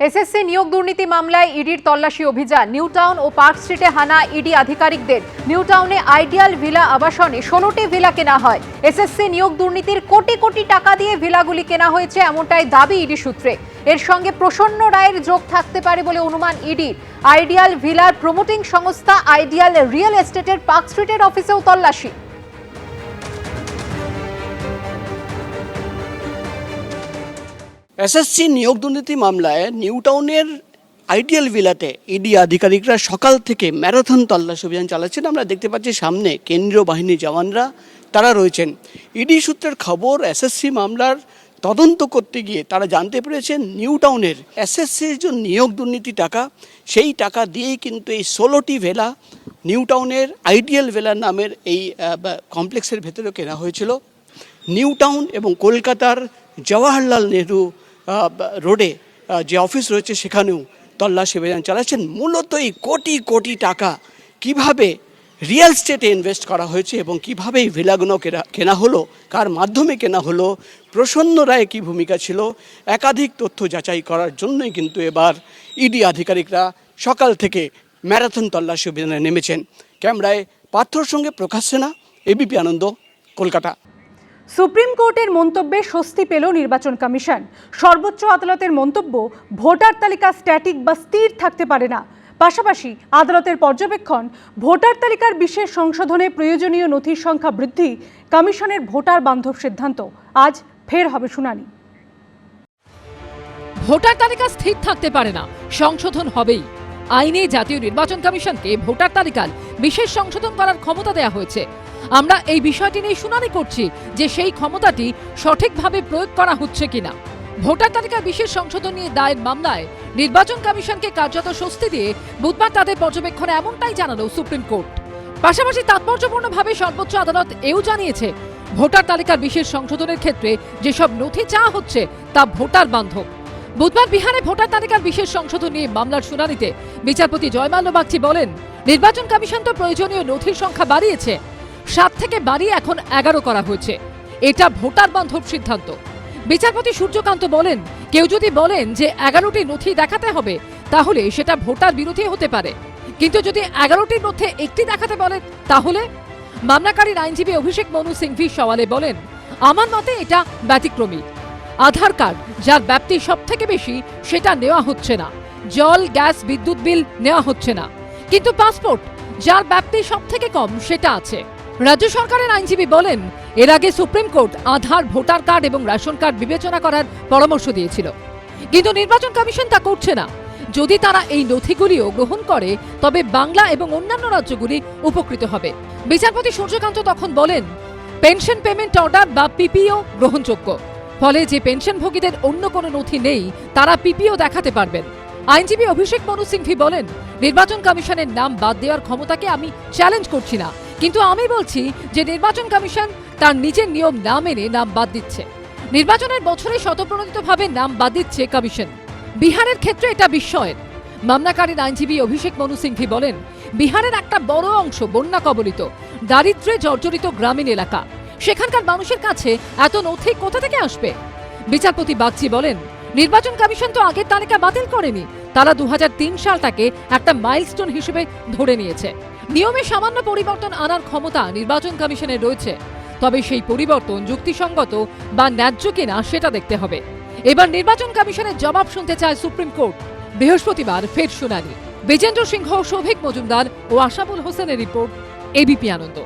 SSC নিয়োগ দুর্নীতি মামলায় ইডির তল্লাশি অভিযান। নিউ টাউন ও পার্ক স্ট্রিটে হানা ইডি আধিকারিকদের। নিউ টাউনে আইডিয়াল ভিলা আবাসনে ষোলোটি ভিলা কেনা হয়। এসএসসি নিয়োগ দুর্নীতির কোটি কোটি টাকা দিয়ে ভিলাগুলি কেনা হয়েছে এমনটাই দাবি ইডি সূত্রে। এর সঙ্গে প্রসন্ন রায়ের যোগ থাকতে পারে বলে অনুমান ইডির আইডিয়াল ভিলার প্রমোটিং সংস্থা আইডিয়াল রিয়েল এস্টেটের পার্ক স্ট্রিটের অফিসেও তল্লাশি। এসএসসি নিয়োগ দুর্নীতি মামলায় নিউ টাউনের আইডিয়াল ভিলাতে ইডি আধিকারিকরা সকাল থেকে ম্যারাথন তল্লাশি অভিযান চালাচ্ছেন। আমরা দেখতে পাচ্ছি সামনে কেন্দ্রীয় বাহিনী জওয়ানরা তারা রয়েছেন। ইডি সূত্রের খবর, এসএসসি মামলার তদন্ত করতে গিয়ে তারা জানতে পেরেছেন নিউ টাউনের এসএসসির যে নিয়োগ দুর্নীতি টাকা, সেই টাকা দিয়েই কিন্তু এই ষোলোটি ভেলা নিউ টাউনের আইডিয়াল ভেলা নামের এই কমপ্লেক্সের ভেতরে কেনা হয়েছিল। নিউ টাউন এবং কলকাতার জওয়াহরলাল নেহরু রোডে যে অফিস রয়েছে সেখানেও তল্লাশি অভিযান চালাচ্ছেন। মূলত এই কোটি কোটি টাকা কীভাবে রিয়েল স্টেটে ইনভেস্ট করা হয়েছে এবং কীভাবে এই ভিলাগুলো কেনা কেনা হলো, কার মাধ্যমে কেনা হলো, প্রসন্ন রায় কী ভূমিকা ছিল, একাধিক তথ্য যাচাই করার জন্যই কিন্তু এবার ইডি আধিকারিকরা সকাল থেকে ম্যারাথন তল্লাশি অভিযানে নেমেছেন। ক্যামেরায় পার্থর সঙ্গে প্রকাশ সেনা এবিপি আনন্দ, কলকাতা। সুপ্রিম কোর্টের মন্তব্যে স্বস্তি পেল নির্বাচন কমিশন। সর্বোচ্চ আদালতের মন্তব্য, ভোটার তালিকা স্ট্যাটিক বা স্থির থাকতে পারে না। পাশাপাশি আদালতের পর্যবেক্ষণ, ভোটার তালিকার বিশেষ সংশোধনে প্রয়োজনীয় নথির সংখ্যা বৃদ্ধি কমিশনের ভোটার বান্ধব সিদ্ধান্ত। আজ ফের হবে শুনানি। ভোটার তালিকা স্থির থাকতে পারে না, সংশোধন হবেই। আইনে জাতীয় নির্বাচন কমিশনকে ভোটার তালিকার বিশেষ সংশোধন করার ক্ষমতা দেওয়া হয়েছে। আমরা এই বিষয়টি নিয়ে শুনানি করছি যে সেই ক্ষমতাটি সঠিকভাবে প্রয়োগ করা হচ্ছে কিনা। ভোটার তালিকার বিশেষ সংশোধন নিয়ে দায়ের মামলায় নির্বাচন কমিশনকে কার্যত স্বস্তি দিয়ে বুধবার তাদের পর্যবেক্ষণে এমনটাই জানালো সুপ্রিম কোর্ট। পাশাপাশি তাৎপর্যপূর্ণভাবে সর্বোচ্চ আদালত এও জানিয়েছে, ভোটার তালিকার বিশেষ সংশোধনের ক্ষেত্রে যেসব নথি চাওয়া হচ্ছে তা ভোটার বান্ধব। বুধবার বিহারে ভোটার তালিকার বিশেষ সংশোধন নিয়ে মামলার শুনানিতে বিচারপতি জয়মাল্য বাগচি বলেন, নির্বাচন কমিশন তো প্রয়োজনীয় নথির সংখ্যা বাড়িয়েছে সাত থেকে বাড়ি এখন এগারো করা হয়েছে। এটা ভোটার বান্ধব সিদ্ধান্ত। বিচারপতি সূর্যকান্ত বলেন, কেউ যদি বলেন যে এগারোটি নথি দেখাতে হবে, তাহলে সেটা ভোটার বিরোধী হতে পারে। কিন্তু যদি এগারোটির মধ্যে একটি দেখাতে বলে, তাহলে? মামলাকারীর আইনজীবী অভিষেক মনু সিংভি সওয়ালে বলেন, আমার মতে এটা ব্যতিক্রমী। আধার কার্ড, যার ব্যাপ্তি সব থেকে বেশি, সেটা নেওয়া হচ্ছে না। জল, গ্যাস, বিদ্যুৎ বিল নেওয়া হচ্ছে না। কিন্তু পাসপোর্ট, যার ব্যাপ্তি সব থেকে কম, সেটা আছে। রাজ্য সরকারের আইনজীবী বলেন, এর আগে supreme court Aadhaar, voter card এবং রেশন কার্ড বিবেচনা করার পরামর্শ দিয়েছিল। কিন্তু নির্বাচন কমিশন তা করছে না। যদি তারা এই নথিগুলিও গ্রহণ করে, তবে বাংলা এবং অন্যান্য রাজ্যগুলি উপকৃত হবে। বিচারপতি সূর্যকান্ত তখন বলেন, পেনশন পেমেন্ট অর্ডার বা পিপিও গ্রহণযোগ্য। ফলে যে পেনশনভোগীদের অন্য কোনো নথি নেই, তারা পিপিও দেখাতে পারবেন। আইনজীবী অভিষেক মনু সিংভি বলেন, নির্বাচন কমিশনের নাম বাদ দেওয়ার ক্ষমতাকে আমি চ্যালেঞ্জ করছি না। কিন্তু আমি বলছি যে নির্বাচন কমিশন তার নিজের নিয়ম না মেনে নাম বাদ দিচ্ছে। নির্বাচনের বছরে শতপ্রণোদিতভাবে নাম বাদ দিচ্ছে কমিশন। বিহারের ক্ষেত্রে এটা বিস্ময়ের। মামলাকারীর আইনজীবী অভিষেক মনু সিংভি বলেন, বিহারের একটা বড় অংশ বন্যা কবলিত, দারিদ্র্যে জর্জরিত গ্রামীণ এলাকা। সেখানকার মানুষের কাছে এত নথি কোথা থেকে আসবে? বিচারপতি বাগচি বলেন নির্বাচন কমিশন তো আগের তালিকা বাতিল করেনি। তারা দু সালটাকে একটা মাইলস্টোন হিসেবে ধরে নিয়েছে। নিয়মে সামান্য পরিবর্তন আনার ক্ষমতা নির্বাচন কমিশনের রয়েছে। তবে সেই পরিবর্তন যুক্তিসঙ্গত বা ন্যায্য কিনা সেটা দেখতে হবে। এবার নির্বাচন কমিশনের জবাব শুনতে চায় সুপ্রিম কোর্ট। বৃহস্পতিবার ফের শুনানি। বিজেন্দ্র সিংহ সৌভিক মজুমদার ও আশাবুল হোসেনের রিপোর্ট এবিপি আনন্দ।